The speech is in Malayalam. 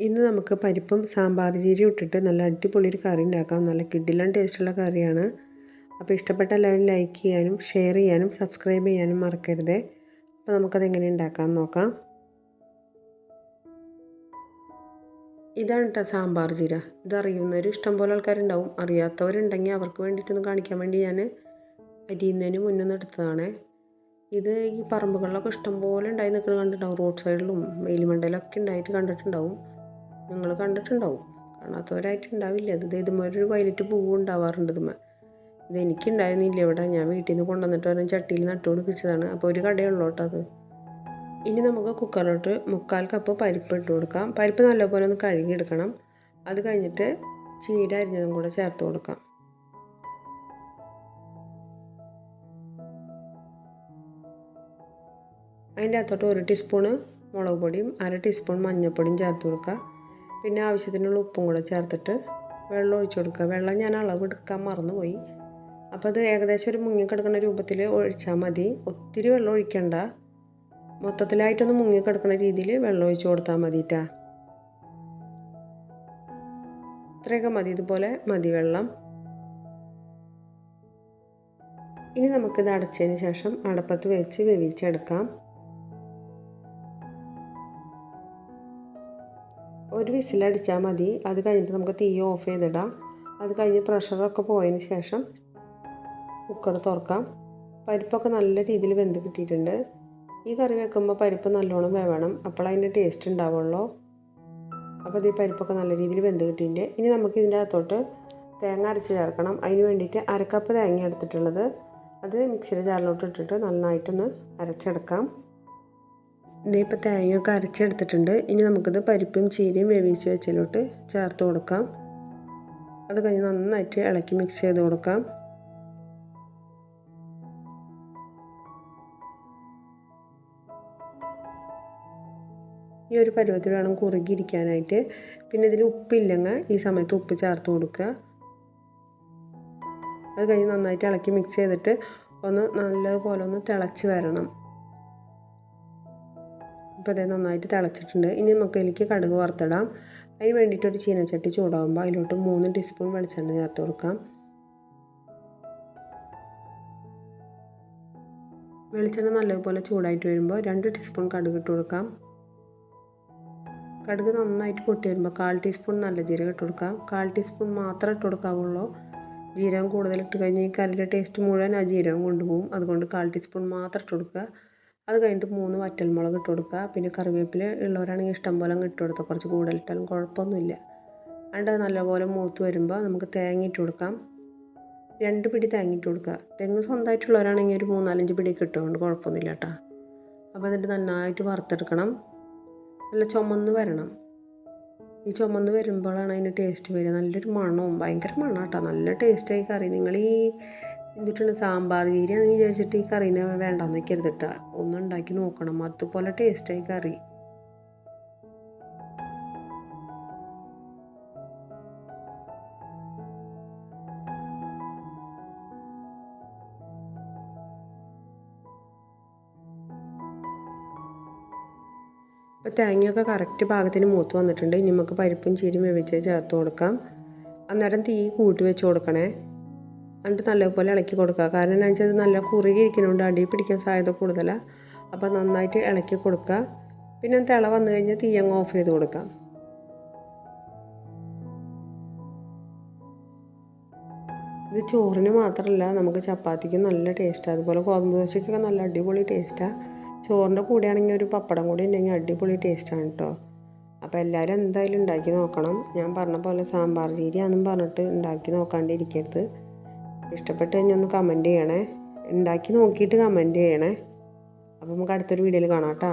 ഇന്ന് നമുക്ക് പരിപ്പും സാമ്പാർ ജീരയും ഇട്ടിട്ട് നല്ല അടിപൊളി ഒരു കറി ഉണ്ടാക്കാം. നല്ല കിഡിലൻ ടേസ്റ്റുള്ള കറിയാണ്. അപ്പോൾ ഇഷ്ടപ്പെട്ട എല്ലാവരും ലൈക്ക് ചെയ്യാനും ഷെയർ ചെയ്യാനും സബ്സ്ക്രൈബ് ചെയ്യാനും മറക്കരുത്. അപ്പോൾ നമുക്കത് എങ്ങനെ ഉണ്ടാക്കാം നോക്കാം. ഇതാണ് കേട്ടോ സാമ്പാർ ജീര ഇതറിയുന്നവർ ഇഷ്ടംപോലെ ആൾക്കാരുണ്ടാവും. അറിയാത്തവരുണ്ടെങ്കിൽ അവർക്ക് വേണ്ടിയിട്ടൊന്ന് കാണിക്കാൻ വേണ്ടി ഞാൻ അരിയുന്നതിന് മുന്നേ ഒന്ന് എടുത്തതാണ്. ഇത് ഈ പറമ്പുകളിലൊക്കെ ഇഷ്ടംപോലെ ഉണ്ടായി നിൽക്കുന്നത് കണ്ടിട്ടുണ്ടാവും. റോഡ് സൈഡിലും വെയിലുമണ്ടയിലൊക്കെ ഉണ്ടായിട്ട് കണ്ടിട്ടുണ്ടാവും. നിങ്ങൾ കണ്ടിട്ടുണ്ടാവും. കാണാത്തവരായിട്ട് ഉണ്ടാവില്ല ഇത് ഇതുമാതിരി ഒരു വയലറ്റ് പൂവ് ഉണ്ടാവാറുണ്ട് ഇതുമ്മ ഇത് എനിക്കുണ്ടായിരുന്നില്ല. ഇവിടെ ഞാൻ വീട്ടിൽ നിന്ന് കൊണ്ടുവന്നിട്ട് വരാൻ ചട്ടിയിൽ നട്ടുപിടിപ്പിച്ചതാണ് അപ്പോൾ ഒരു കടയുള്ളൂ കേട്ടോ അത്. ഇനി നമുക്ക് കുക്കറിലോട്ട് മുക്കാൽ കപ്പ് പരിപ്പ് ഇട്ട് കൊടുക്കാം. പരിപ്പ് നല്ലപോലെ ഒന്ന് കഴുകിയെടുക്കണം. അത് കഴിഞ്ഞിട്ട് ചീര അരിഞ്ഞതും കൂടെ ചേർത്ത് കൊടുക്കാം. അതിന്റെ അകത്തോട്ട് ഒരു ടീസ്പൂണ് മുളക് പൊടിയും അര ടീസ്പൂൺ മഞ്ഞൾപ്പൊടിയും ചേർത്ത് കൊടുക്കുക പിന്നെ ആവശ്യത്തിനുള്ള ഉപ്പും കൂടെ ചേർത്തിട്ട് വെള്ളം ഒഴിച്ചു കൊടുക്കുക. വെള്ളം ഞാൻ അളവ് എടുക്കാൻ മറന്നുപോയി. അപ്പോൾ അത് ഏകദേശം ഒരു മുങ്ങിക്കിടക്കുന്ന രൂപത്തിൽ ഒഴിച്ചാൽ മതി. ഒത്തിരി വെള്ളം ഒഴിക്കണ്ട. മൊത്തത്തിലായിട്ടൊന്ന് മുങ്ങിക്കിടക്കുന്ന രീതിയിൽ വെള്ളം ഒഴിച്ചു കൊടുത്താൽ മതിട്ടാ. ഇത്രയൊക്കെ മതി. ഇതുപോലെ മതി വെള്ളം. ഇനി നമുക്കിത് അടച്ചതിന് ശേഷം അടപ്പത്ത് വെച്ച് വേവിച്ചെടുക്കാം. ഒരു വിസിലടിച്ചാൽ മതി. അത് കഴിഞ്ഞിട്ട് നമുക്ക് തീ ഓഫ് ചെയ്തിടാം. അത് കഴിഞ്ഞ് പ്രഷറൊക്കെ പോയതിന് ശേഷം കുക്കർ തുറക്കാം. പരിപ്പൊക്കെ നല്ല രീതിയിൽ വെന്ത് കിട്ടിയിട്ടുണ്ട്. ഈ കറി വെക്കുമ്പോൾ പരിപ്പ് നല്ലോണം വേവണം. അപ്പോൾ അതിന്റെ ടേസ്റ്റ് ഉണ്ടാവുള്ളൂ. അപ്പോൾ ഈ പരിപ്പൊക്കെ നല്ല രീതിയിൽ വെന്ത് കിട്ടിയിട്ടുണ്ട്. ഇനി നമുക്ക് ഇതിന്റെ അകത്തോട്ട് തേങ്ങ അരച്ച് ചേർക്കണം. അതിന് വേണ്ടിയിട്ട് അരക്കപ്പ് തേങ്ങ എടുത്തിട്ടുള്ളത്. അത് മിക്സിയുടെ ജാറിലോട്ട് ഇട്ടിട്ട് നന്നായിട്ടൊന്ന് അരച്ചെടുക്കാം. ഇതിപ്പോൾ തേങ്ങയൊക്കെ അരച്ചെടുത്തിട്ടുണ്ട്. ഇനി നമുക്കിത് പരിപ്പും ചീരയും വേവിച്ച് വെച്ചതിലോട്ട് ചേർത്ത് കൊടുക്കാം. അത് കഴിഞ്ഞ് നന്നായിട്ട് ഇളക്കി മിക്സ് ചെയ്ത് കൊടുക്കാം. ഈ ഒരു പരുവത്തിൽ വേണം കുറുകിയിരിക്കാനായിട്ട്. പിന്നെ ഇതിൽ ഉപ്പില്ലെങ്കിൽ ഈ സമയത്ത് ഉപ്പ് ചേർത്ത് കൊടുക്കുക. അത് കഴിഞ്ഞ് നന്നായിട്ട് ഇളക്കി മിക്സ് ചെയ്തിട്ട് ഒന്ന് നല്ലതുപോലെ ഒന്ന് തിളച്ച് വരണം. ഇപ്പോൾ അതേ നന്നായിട്ട് തിളച്ചിട്ടുണ്ട്. ഇനി നമുക്ക് അതിലേക്ക് കടുക് വറുത്തിടാം. അതിന് വേണ്ടിയിട്ട് ഒരു ചീനച്ചട്ടി ചൂടാകുമ്പോൾ അതിലോട്ട് മൂന്ന് ടീസ്പൂൺ വെളിച്ചെണ്ണ ചേർത്ത് കൊടുക്കാം. വെളിച്ചെണ്ണ നല്ലതുപോലെ ചൂടായിട്ട് വരുമ്പോൾ രണ്ട് ടീസ്പൂൺ കടുക് ഇട്ട് കൊടുക്കാം. കടുക് നന്നായിട്ട് പൊട്ടി വരുമ്പോൾ കാൽ ടീസ്പൂൺ നല്ല ജീരകം ഇട്ട് കൊടുക്കാം. കാൽ ടീസ്പൂൺ മാത്രമേ ഇട്ട് കൊടുക്കാവുള്ളൂ. ജീരകം കൂടുതൽ ഇട്ട് കഴിഞ്ഞാൽ ഈ കറിയുടെ ടേസ്റ്റ് മുഴുവൻ ആ ജീരകം കൊണ്ടുപോകും. അതുകൊണ്ട് കാൽ ടീസ്പൂൺ മാത്രം ഇട്ട് കൊടുക്കുക. അത് കഴിഞ്ഞിട്ട് മൂന്ന് വറ്റൽമുളക് ഇട്ട് കൊടുക്കുക. പിന്നെ കറിവേപ്പില ഉള്ളവരാണെങ്കിൽ ഇഷ്ടം പോലെ അങ്ങ് ഇട്ട് കൊടുക്കുക കുറച്ച് കൂടുതൽ ഇട്ടാലും കുഴപ്പമൊന്നുമില്ല. അണ്ട് നല്ലപോലെ മൂത്ത് വരുമ്പോൾ നമുക്ക് തേങ്ങ ഇട്ട് കൊടുക്കാം. രണ്ട് പിടി തേങ്ങ ഇട്ട് കൊടുക്കുക. തെങ്ങ് സ്വന്തമായിട്ടുള്ളവരാണെങ്കിൽ ഒരു മൂന്നാലഞ്ച് പിടി കിട്ടുകൊണ്ട് കുഴപ്പമൊന്നുമില്ല കേട്ടോ. അപ്പോൾ എന്നിട്ട് നന്നായിട്ട് വറുത്തെടുക്കണം. നല്ല ചുമന്ന് വരണം. ഈ ചുമന്ന് വരുമ്പോഴാണ് അതിന് ടേസ്റ്റ് വരിക. നല്ലൊരു മണവും. ഭയങ്കര മണം കേട്ടോ നല്ല ടേസ്റ്റായി കറി. നിങ്ങൾ ഈ എന്നിട്ടുണ്ട് സാമ്പാർ ചീരയാന്ന് വിചാരിച്ചിട്ട് ഈ കറീനെ വേണ്ടാന്ന് വെക്കരുതിട്ട ഒന്ന് ഉണ്ടാക്കി നോക്കണം. അതുപോലെ ടേസ്റ്റായി കറി. ഇപ്പോൾ തേങ്ങയൊക്കെ കറക്റ്റ് പാകത്തിന് മൂത്ത് വന്നിട്ടുണ്ട്. ഇനി നമുക്ക് പരിപ്പും ചീരയും വേവിച്ച് ചേർത്ത് കൊടുക്കാം. അന്നേരം തീ കൂട്ടി വെച്ച് കൊടുക്കണേ. എന്നിട്ട് നല്ലപോലെ ഇളക്കി കൊടുക്കുക. കാരണം എന്നു വെച്ചാൽ ഇത് നല്ല കുറുകിയിരിക്കുന്നുണ്ട് അടി പിടിക്കാൻ സാധ്യത കൂടുതലാണ് അപ്പോൾ നന്നായിട്ട് ഇളക്കി കൊടുക്കുക. പിന്നെ തിള വന്നു കഴിഞ്ഞാൽ തീ അങ്ങ് ഓഫ് ചെയ്ത് കൊടുക്കാം ഇത് ചോറിന് മാത്രമല്ല നമുക്ക് ചപ്പാത്തിക്ക് നല്ല ടേസ്റ്റാണ് അതുപോലെ ഗോതമ്പ് ദോശയ്ക്കൊക്കെ നല്ല അടിപൊളി ടേസ്റ്റാണ് ചോറിന്റെ കൂടെയാണെങ്കിൽ ഒരു പപ്പടം കൂടി ഉണ്ടെങ്കിൽ അടിപൊളി ടേസ്റ്റാണ് കേട്ടോ അപ്പോൾ എല്ലാവരും എന്തായാലും ഉണ്ടാക്കി നോക്കണം. ഞാൻ പറഞ്ഞ പോലെ സാമ്പാർ ചീരയാണെന്നും പറഞ്ഞിട്ട് ഉണ്ടാക്കി നോക്കാണ്ടിരിക്കരുത്. ഇഷ്ടപ്പെട്ട് കഴിഞ്ഞാൽ ഒന്ന് കമന്റ് ചെയ്യണേ. ഉണ്ടാക്കി നോക്കിയിട്ട് കമന്റ് ചെയ്യണേ. അപ്പോൾ നമുക്ക് അടുത്തൊരു വീഡിയോയിൽ കാണാം കേട്ടോ.